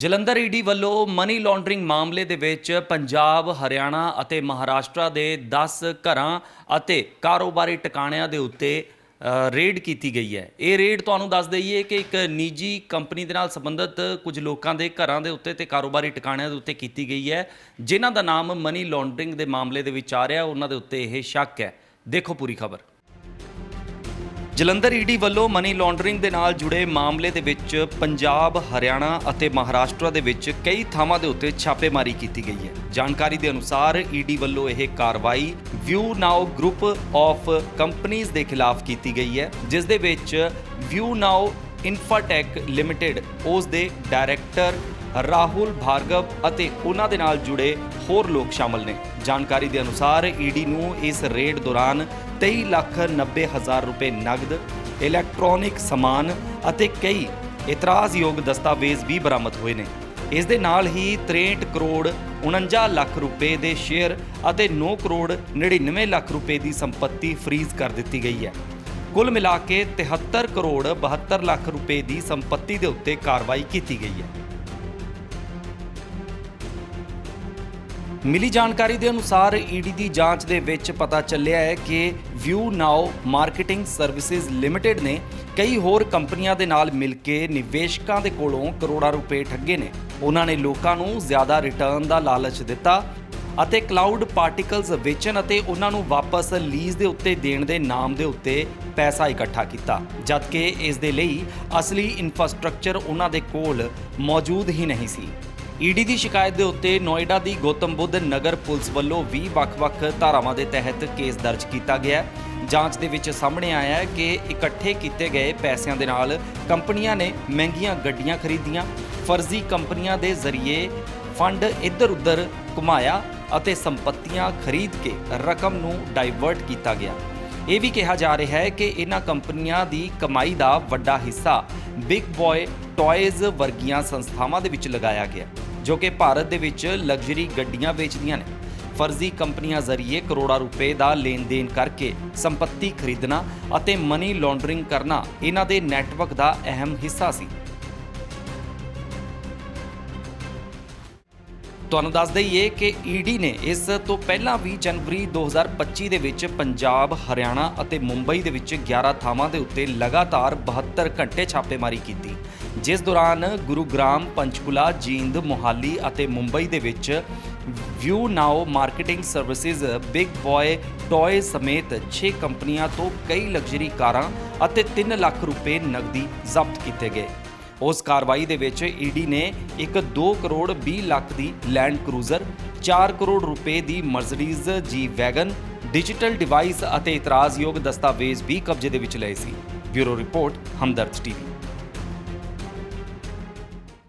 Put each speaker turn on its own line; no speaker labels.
Jalandhar ED ਵੱਲੋਂ money laundering ਮਾਮਲੇ ਦੇ ਵਿੱਚ ਪੰਜਾਬ, ਹਰਿਆਣਾ ਅਤੇ ਮਹਾਰਾਸ਼ਟਰ ਦੇ 10 ਘਰਾਂ ਅਤੇ ਕਾਰੋਬਾਰੀ ਟਿਕਾਣਿਆਂ ਦੇ ਉੱਤੇ ਰੇਡ ਕੀਤੀ ਗਈ ਹੈ। ਇਹ ਰੇਡ ਤੁਹਾਨੂੰ ਦੱਸ ਦਈਏ ਕਿ ਇੱਕ ਨਿੱਜੀ ਕੰਪਨੀ ਦੇ ਨਾਲ ਸੰਬੰਧਿਤ ਕੁਝ ਲੋਕਾਂ ਦੇ ਘਰਾਂ ਦੇ ਉੱਤੇ ਤੇ ਕਾਰੋਬਾਰੀ ਟਿਕਾਣਿਆਂ ਦੇ ਉੱਤੇ ਕੀਤੀ ਗਈ ਹੈ ਜਿਨ੍ਹਾਂ ਦਾ ਨਾਮ ਮਨੀ ਲਾਂਡਰਿੰਗ ਦੇ ਮਾਮਲੇ ਦੇ ਵਿੱਚ ਆ ਰਿਹਾ ਉਹਨਾਂ ਦੇ ਉੱਤੇ ਇਹ ਸ਼ੱਕ ਹੈ। ਦੇਖੋ ਪੂਰੀ ਖਬਰ। ਜਲੰਧਰ ਈਡੀ ਵੱਲੋਂ ਮਨੀ ਲਾਂਡਰਿੰਗ ਦੇ ਨਾਲ ਜੁੜੇ ਮਾਮਲੇ ਦੇ ਵਿੱਚ ਪੰਜਾਬ, ਹਰਿਆਣਾ ਅਤੇ ਮਹਾਰਾਸ਼ਟਰ ਦੇ ਵਿੱਚ ਕਈ ਥਾਵਾਂ ਦੇ ਉੱਤੇ ਛਾਪੇਮਾਰੀ ਕੀਤੀ ਗਈ ਹੈ। ਜਾਣਕਾਰੀ ਦੇ ਅਨੁਸਾਰ ਈਡੀ ਵੱਲੋਂ ਇਹ ਕਾਰਵਾਈ ਵਿਊ ਨਾਓ ਗਰੁੱਪ ਆਫ ਕੰਪਨੀਆਂ ਦੇ ਖਿਲਾਫ ਕੀਤੀ ਗਈ ਹੈ ਜਿਸ ਦੇ ਵਿੱਚ ਵਿਊ ਨਾਓ ਇਨਫਾਟੈਕ ਲਿਮਟਿਡ ਉਸ ਦੇ ਡਾਇਰੈਕਟਰ ਰਾਹੁਲ ਭਾਰਗਵ ਅਤੇ ਉਹਨਾਂ ਦੇ ਨਾਲ ਜੁੜੇ ਹੋਰ ਲੋਕ ਸ਼ਾਮਲ ਨੇ। ਜਾਣਕਾਰੀ ਦੇ ਅਨੁਸਾਰ ਈਡੀ ਨੂੰ ਇਸ ਰੇਡ ਦੌਰਾਨ 23 ਲੱਖ 90 ਹਜ਼ਾਰ ਰੁਪਏ ਨਗਦ, ਇਲੈਕਟ੍ਰੋਨਿਕ ਸਮਾਨ ਅਤੇ ਕਈ ਇਤਰਾਜ਼ਯੋਗ ਦਸਤਾਵੇਜ਼ ਵੀ ਬਰਾਮਦ ਹੋਏ ਨੇ। ਇਸ ਦੇ ਨਾਲ ਹੀ 63 ਕਰੋੜ 49 ਲੱਖ ਰੁਪਏ ਦੇ ਸ਼ੇਅਰ ਅਤੇ 9 ਕਰੋੜ 99 ਲੱਖ ਰੁਪਏ ਦੀ ਸੰਪਤੀ ਫ੍ਰੀਜ਼ ਕਰ ਦਿੱਤੀ ਗਈ ਹੈ। ਕੁੱਲ ਮਿਲਾ ਕੇ 73 ਕਰੋੜ 72 ਲੱਖ ਰੁਪਏ ਦੀ ਸੰਪਤੀ ਦੇ ਉੱਤੇ ਕਾਰਵਾਈ ਕੀਤੀ ਗਈ ਹੈ। ਮਿਲੀ ਜਾਣਕਾਰੀ ਦੇ ਅਨੁਸਾਰ ਈਡੀ ਦੀ ਜਾਂਚ ਦੇ ਵਿੱਚ ਪਤਾ ਚੱਲਿਆ ਹੈ ਕਿ View Now Marketing Services Limited ਨੇ ਕਈ ਹੋਰ ਕੰਪਨੀਆਂ ਦੇ ਨਾਲ ਮਿਲ ਕੇ ਨਿਵੇਸ਼ਕਾਂ ਦੇ ਕੋਲੋਂ ਕਰੋੜਾਂ ਰੁਪਏ ਠੱਗੇ ਨੇ। ਉਹਨਾਂ ਨੇ ਲੋਕਾਂ ਨੂੰ ਜ਼ਿਆਦਾ ਰਿਟਰਨ ਦਾ ਲਾਲਚ ਦਿੱਤਾ ਅਤੇ ਕਲਾਊਡ ਪਾਰਟੀਕਲਸ ਵੇਚਣ ਅਤੇ ਉਹਨਾਂ ਨੂੰ ਵਾਪਸ ਲੀਜ਼ ਦੇ ਉੱਤੇ ਦੇਣ ਦੇ ਨਾਮ ਦੇ ਉੱਤੇ ਪੈਸਾ ਇਕੱਠਾ ਕੀਤਾ, ਜਦਕਿ ਇਸ ਦੇ ਲਈ ਅਸਲੀ ਇਨਫਰਾਸਟ੍ਰਕਚਰ ਉਹਨਾਂ ਦੇ ਕੋਲ ਮੌਜੂਦ ਹੀ ਨਹੀਂ ਸੀ। ਈਡੀ ਦੀ ਸ਼ਿਕਾਇਤ ਦੇ ਉੱਤੇ ਨੋਇਡਾ ਦੀ ਗੌਤਮ ਬੁੱਧ ਨਗਰ ਪੁਲਿਸ ਵੱਲੋਂ 20 ਵੱਖ-ਵੱਖ ਧਾਰਾਵਾਂ ਦੇ ਤਹਿਤ ਕੇਸ ਦਰਜ ਕੀਤਾ ਗਿਆ ਜਾਂਚ ਦੇ ਵਿੱਚ ਸਾਹਮਣੇ ਆਇਆ ਹੈ ਕਿ ਇਕੱਠੇ ਕੀਤੇ ਗਏ ਪੈਸਿਆਂ ਦੇ ਨਾਲ ਕੰਪਨੀਆਂ ਨੇ ਮਹਿੰਗੀਆਂ ਗੱਡੀਆਂ ਖਰੀਦੀਆਂ, ਫਰਜ਼ੀ ਕੰਪਨੀਆਂ ਦੇ ਜ਼ਰੀਏ ਫੰਡ ਇੱਧਰ-ਉੱਧਰ ਘੁਮਾਇਆ ਅਤੇ ਸੰਪਤੀਆਂ ਖਰੀਦ ਕੇ ਰਕਮ ਨੂੰ ਡਾਈਵਰਟ ਕੀਤਾ ਗਿਆ। ਇਹ ਵੀ ਕਿਹਾ ਜਾ ਰਿਹਾ ਹੈ ਕਿ ਇਹਨਾਂ ਕੰਪਨੀਆਂ ਦੀ ਕਮਾਈ ਦਾ ਵੱਡਾ ਹਿੱਸਾ ਬਿਗ ਬॉय ਟੌਇਜ਼ ਵਰਗੀਆਂ ਸੰਸਥਾਵਾਂ ਦੇ ਵਿੱਚ ਲਗਾਇਆ ਗਿਆ ਜੋ ਕਿ ਭਾਰਤ ਦੇ ਵਿੱਚ ਲਗਜ਼ਰੀ ਗੱਡੀਆਂ ਵੇਚਦੀਆਂ ਨੇ। ਫਰਜ਼ੀ ਕੰਪਨੀਆਂ ਜ਼ਰੀਏ ਕਰੋੜਾਂ ਰੁਪਏ ਦਾ ਲੈਣ-ਦੇਣ ਕਰਕੇ ਸੰਪਤੀ ਖਰੀਦਣਾ ਅਤੇ ਮਨੀ ਲਾਂਡਰਿੰਗ ਕਰਨਾ ਇਹਨਾਂ ਦੇ ਨੈਟਵਰਕ ਦਾ ਅਹਿਮ ਹਿੱਸਾ ਸੀ। ਤੁਹਾਨੂੰ ਦੱਸ ਦਈਏ ਕਿ ਈਡੀ ਨੇ ਇਸ ਤੋਂ ਪਹਿਲਾਂ ਵੀ ਜਨਵਰੀ 2025 ਦੇ ਵਿੱਚ ਪੰਜਾਬ, ਹਰਿਆਣਾ ਅਤੇ ਮੁੰਬਈ ਦੇ ਵਿੱਚ 11 ਥਾਵਾਂ ਦੇ ਉੱਤੇ ਲਗਾਤਾਰ 72 ਘੰਟੇ ਛਾਪੇਮਾਰੀ ਕੀਤੀ। ਜਿਸ ਦੌਰਾਨ ਗੁਰੂਗ੍ਰਾਮ, ਪੰਚਕੁਲਾ, ਜੀਂਦ, ਮੋਹਾਲੀ ਅਤੇ ਮੁੰਬਈ ਦੇ ਵਿੱਚ View Now Marketing Services, Big Boy Toy ਸਮੇਤ 6 ਕੰਪਨੀਆਂ ਤੋਂ ਕਈ ਲਗਜ਼ਰੀ ਕਾਰਾਂ ਅਤੇ 3 ਲੱਖ ਰੁਪਏ ਨਕਦੀ ਜ਼ਬਤ ਕੀਤੇ ਗਏ। ਉਸ ਕਾਰਵਾਈ ਦੇ ਵਿੱਚ ਈਡੀ ਨੇ ਇੱਕ 2 ਕਰੋੜ 20 ਲੱਖ ਦੀ ਲੈਂਡ ਕਰੂਜ਼ਰ 4 ਕਰੋੜ ਰੁਪਏ ਦੀ Mercedes, G wagon, digital device ਅਤੇ ਇਤਰਾਜ਼ਯੋਗ ਦਸਤਾਵੇਜ਼ ਵੀ ਕਬਜ਼ੇ ਦੇ ਵਿੱਚ ਲਏ ਸੀ। Bureau report, Hamdard TV.